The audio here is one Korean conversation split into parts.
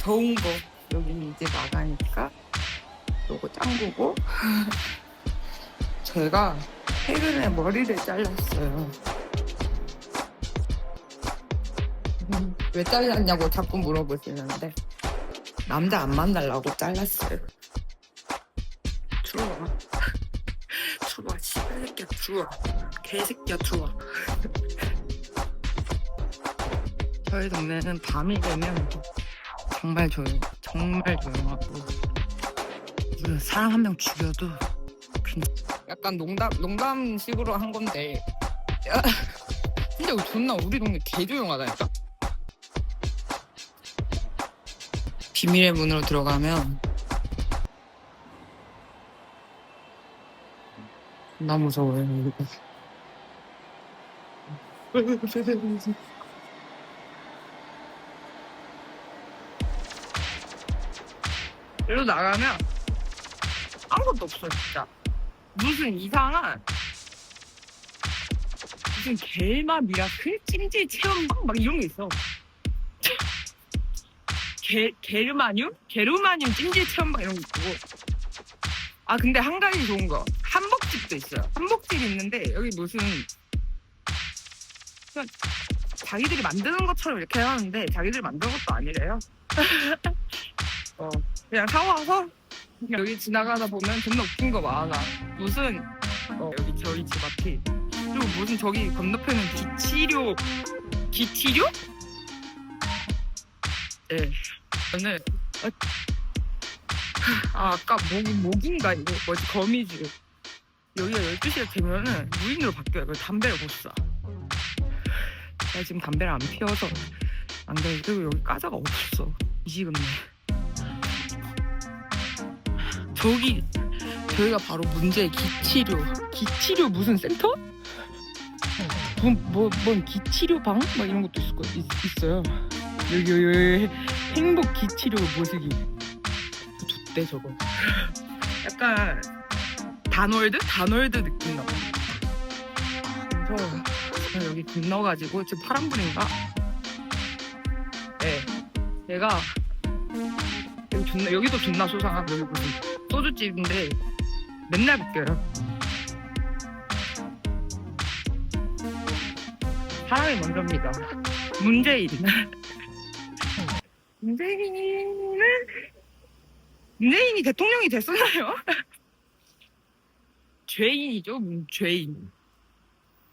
더운 거 여기 이제 나가니까 요거 짱구고 제가 최근에 머리를 잘랐어요. 음, 왜 잘랐냐고 자꾸 물어보시는데 남자 안 만나려고 잘랐어요. 들어와. 들어와, 씨발새끼야, 들어와. 개새끼야, 들어와. 저희 동네는 밤이 되면 정말 조용, 정말 조용하고 무슨 사람 한 명 죽여도 약간 농담 농담식으로 한 건데 야, 근데 이거 존나 우리 동네 개 조용하다니까. 비밀의 문으로 들어가면 나 무서워요 이리로 나가면 아무것도 없어 진짜. 무슨 이상한 무슨 겔마 미라클 찜질 체험방? 막 이런 게 있어. 게, 게르마늄? 게르마늄 찜질 체험방 이런 거 있고. 아 근데 한 가지 좋은 거. 한복집도 있어요. 한복집 있는데 여기 무슨 자기들이 만드는 것처럼 이렇게 하는데 자기들이 만든 것도 아니래요. 어 그냥 사와서 여기 지나가다 보면 존나 웃긴 거 많아. 무슨 어, 여기 저희 집 앞이 그리고 무슨 저기 건너편은 기치료 기치료? 네. 저는 아, 아 아까 목 목인가 이거 뭐지 거미줄 여기가 12시가 되면은 무인으로 바뀌어요. 그래서 담배를 못 사. 나 지금 담배를 안 피워서 안 돼. 그리고 여기 과자가 없어. 이 시간에. 저기 저희가 바로 문제의 기치료 기치료 무슨 센터? 뭔, 뭐, 뭔 기치료 방? 막 이런 것도 있을 거, 있, 있어요 여기 여기, 여기 행복 기치료 모시기 좋대 저거 약간 단월드? 단월드 느낌 나 그래서 제가 여기 건너가지고 지금 파란불인가? 네 얘가 여기 존나 여기도 존나 소상하고 여기 무슨 소주집인데 맨날 바뀌어요. 사람이 먼저입니다. 문재인. 문재인은 문재인이 대통령이 됐었나요? 죄인이죠, 문- 죄인.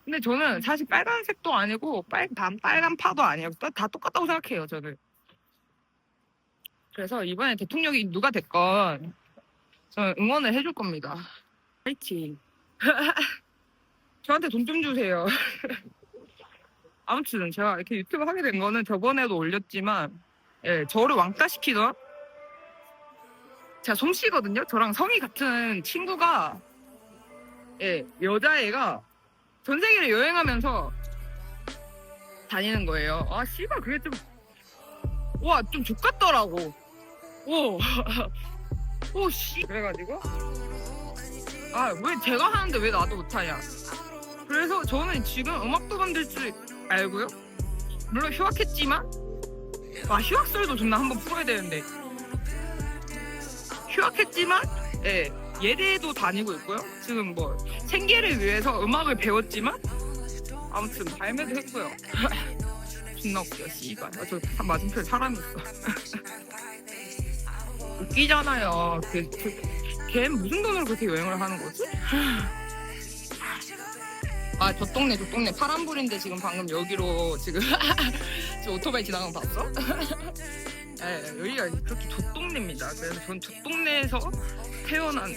근데 저는 사실 빨간색도 아니고 빨, 단 빨간 파도 아니에요. 다, 다 똑같다고 생각해요, 저는. 그래서 이번에 대통령이 누가 됐건 저는 응원을 해줄 겁니다. 파이팅. 저한테 돈 좀 주세요. 아무튼 제가 이렇게 유튜브 하게 된 거는 저번에도 올렸지만 예, 저를 왕따시키던 제가 솜씨거든요. 저랑 성이 같은 친구가 예, 여자애가 전 세계를 여행하면서 다니는 거예요. 아 씨발 그게 좀 와좀 족같더라고. 오. 오, 씨. 그래가지고. 아, 왜 제가 하는데 왜 나도 못하냐. 그래서 저는 지금 음악도 만들 줄 알고요. 물론 휴학했지만, 아, 휴학설도 존나 한번 풀어야 되는데. 휴학했지만, 예, 예대도 다니고 있고요. 지금 뭐, 생계를 위해서 음악을 배웠지만, 아무튼 발매도 했고요. 존나 웃겨, 씨발. 아, 저 맞은편에 사람 있어. 웃기잖아요. 그, 그, 걔 무슨 돈으로 그렇게 여행을 하는 거지? 아, 저 동네, 저 동네. 파란불인데 지금 방금 여기로 지금, 저 오토바이 지나간 거 봤어? 예, 여기가 그렇게 저 동네입니다. 그래서 전 저 동네에서 태어난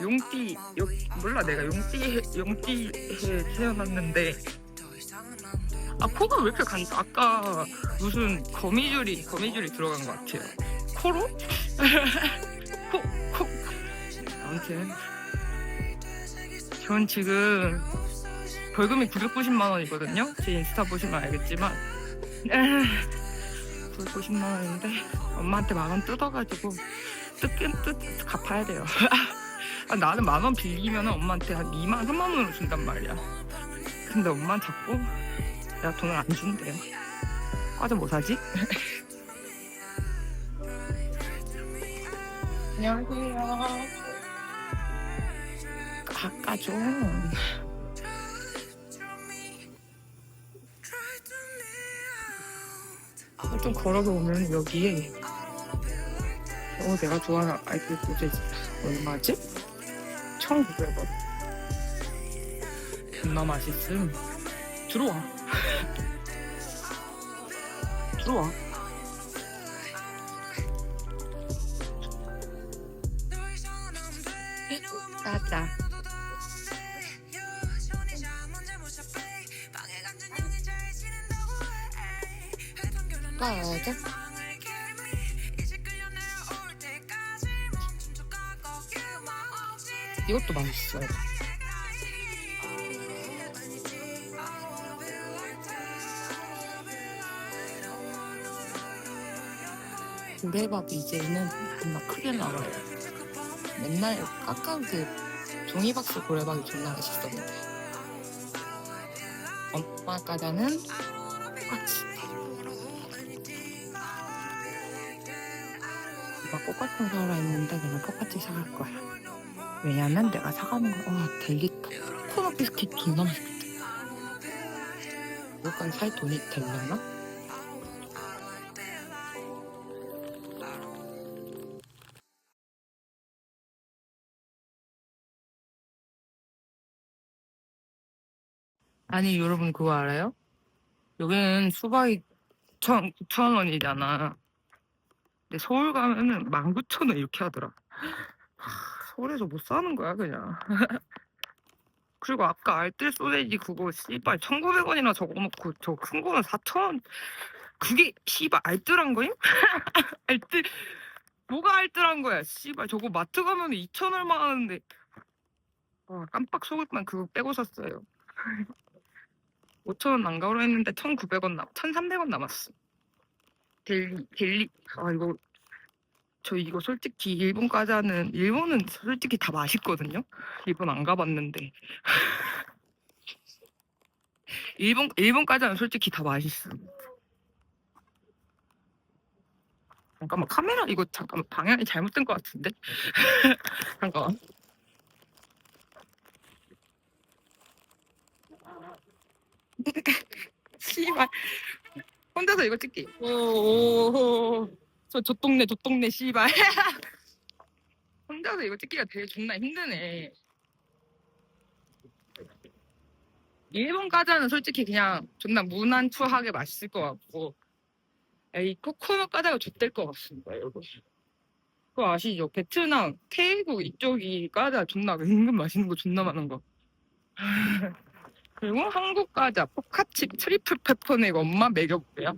용띠, 용, 몰라, 내가 용띠, 용띠에 태어났는데, 아, 코가 왜 이렇게 간, 아까 무슨 거미줄이, 거미줄이 들어간 것 같아요. 코로? 코, 코. 아무튼. 전 지금 벌금이 990만 원이거든요. 제 인스타 보시면 알겠지만. 990만 원인데 엄마한테 만 원 뜯어가지고 뜯긴 뜯 갚아야 돼요. 아, 나는 만 원 빌리면 엄마한테 한 2만 3만 원으로 준단 말이야. 근데 엄마는 자꾸 내가 돈을 안 준대요. 과자 뭐 사지? 안녕하세요. 아까 좀좀 걸어보면 여기에 어 내가 좋아하는 아이들 소재 얼마지? 1,900원. 존나 맛있음. 들어와. 들어와 따자 따자 이것도 맛있어요 고래밥이 이제는 존나 크게 나와요. 맨날 깎은 그 종이박스 고래밥이 존나 맛있었는데. 엄마 과자는 똑같이 누가 똑같은 사라 했는데 그냥 똑같이 사갈 거야. 왜냐면 내가 사가는 거 와, 델리 코코넛 비스킷 존나 맛있겠다. 이거까지 살 돈이 되려나? 아니 여러분 그거 알아요? 여기는 수박이 9천, 9천 원이잖아. 근데 서울 가면은 19,000원 이렇게 하더라. 하, 서울에서 못 사는 거야 그냥. 그리고 아까 알뜰 소세지 그거 씨발 1,900원이나 적어놓고 저 큰 거는 4,000원. 그게 씨발 알뜰한 거임? 알뜰 뭐가 알뜰한 거야? 씨발 저거 마트 가면 2천 얼마 하는데. 와 깜빡 속을 뻔 그거 빼고 샀어요. 5,000원 난가로 했는데 1,900원 남, 1,300원 남았어. 델리, 델리, 아, 이거, 저 이거 솔직히 일본 과자는, 일본은 솔직히 다 맛있거든요? 일본 안 가봤는데. 일본, 일본 과자는 솔직히 다 맛있어. 잠깐만, 카메라, 이거 잠깐만, 방향이 잘못된 것 같은데? 잠깐만. 씨발. 혼자서 이거 찍기. 오오오. 저저 동네 저 동네 씨발. 혼자서 이거 찍기가 되게 존나 힘드네. 일본 과자는 솔직히 그냥 존나 무난 투하게 맛있을 것 같고 이 코코넛 과자가 좆될 것 같습니다 여러분. 그거 아시죠? 베트남, 태국 이쪽이 과자 존나 은근 맛있는 거 존나 많은 거 그리고 한국 과자 포카칩 트리플 페퍼네 이거 엄마 먹여볼게요.